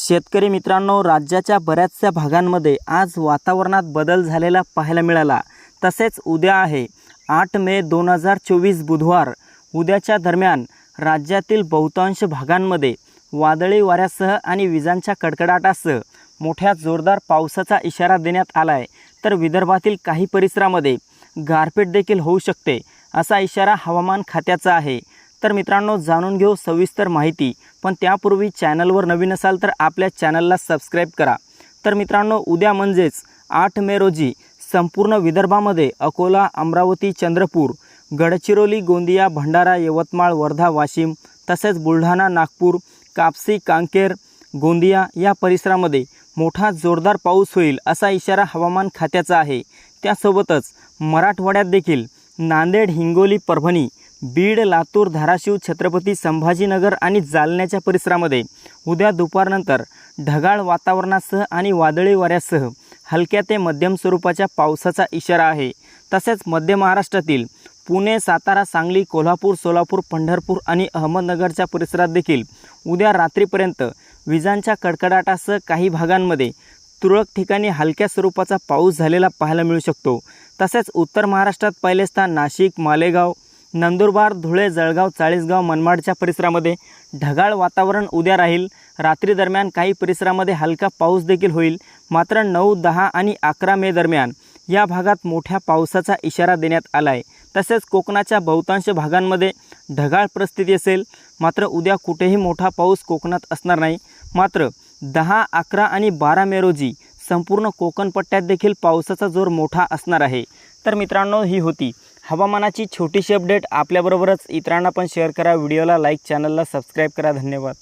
शेतकरी मित्रांनो राज्याच्या बऱ्याचशा भागांमध्ये आज वातावरणात बदल झालेला पाहायला मिळाला. तसेच उद्या आहे आठ मे दोन हजार चोवीस बुधवार. उद्याच्या दरम्यान राज्यातील बहुतांश भागांमध्ये वादळी वाऱ्यासह आणि विजांच्या कडकडाटासह मोठ्या जोरदार पावसाचा इशारा देण्यात आला आहे तर विदर्भातील काही परिसरामध्ये गारपीट देखील होऊ शकते असा इशारा हवामान खात्याचा आहे. तर मित्रांनो जाणून घेऊ सविस्तर माहिती. पण त्यापूर्वी चॅनलवर नवीन असाल तर आपल्या चॅनलला सबस्क्राईब करा. तर मित्रांनो उद्या म्हणजेच आठ मे रोजी संपूर्ण विदर्भामध्ये अकोला अमरावती चंद्रपूर गडचिरोली गोंदिया भंडारा यवतमाळ वर्धा वाशिम तसेच बुलढाणा नागपूर कापसी कांकेर गोंदिया या परिसरामध्ये मोठा जोरदार पाऊस होईल असा इशारा हवामान खात्याचा आहे. त्यासोबतच मराठवाड्यात देखील नांदेड हिंगोली परभणी बीड लातूर धाराशिव छत्रपती संभाजीनगर आणि जालन्याच्या परिसरामध्ये उद्या दुपारनंतर ढगाळ वातावरणासह आणि वादळी वाऱ्यासह हलक्या ते मध्यम स्वरूपाच्या पावसाचा इशारा आहे. तसेच मध्य महाराष्ट्रातील पुणे सातारा सांगली कोल्हापूर सोलापूर पंढरपूर आणि अहमदनगरच्या परिसरात देखील उद्या रात्रीपर्यंत विजांच्या कडकडाटासह काही भागांमध्ये तुरळक ठिकाणी हलक्या स्वरूपाचा पाऊस झालेला पाहायला मिळू शकतो. तसेच उत्तर महाराष्ट्रात पहिले स्थान नाशिक मालेगाव नंदुरबार धुळे जळगाव चाळीसगाव मनमाडच्या परिसरामध्ये ढगाळ वातावरण उद्या राहील. रात्री दरम्यान काही परिसरामध्ये हलका पाऊस देखील होईल. मात्र नऊ दहा आणि अकरा मे दरम्यान या भागात मोठ्या पावसाचा इशारा देण्यात आला आहे तसेच कोकणाच्या बहुतांश भागांमध्ये ढगाळ परिस्थिती असेल. मात्र उद्या कुठेही मोठा पाऊस कोकणात असणार नाही. मात्र दहा अकरा आणि बारा मे रोजी संपूर्ण कोकण पट्ट्यात देखील पावसाचा जोर मोठा असणार आहे. तर मित्रांनो ही होती हवामानाची छोटीशी अपडेट आपल्याबरोबरच इतरांना पण शेअर करा. व्हिडिओला लाईक चॅनलला सबस्क्राईब करा. धन्यवाद.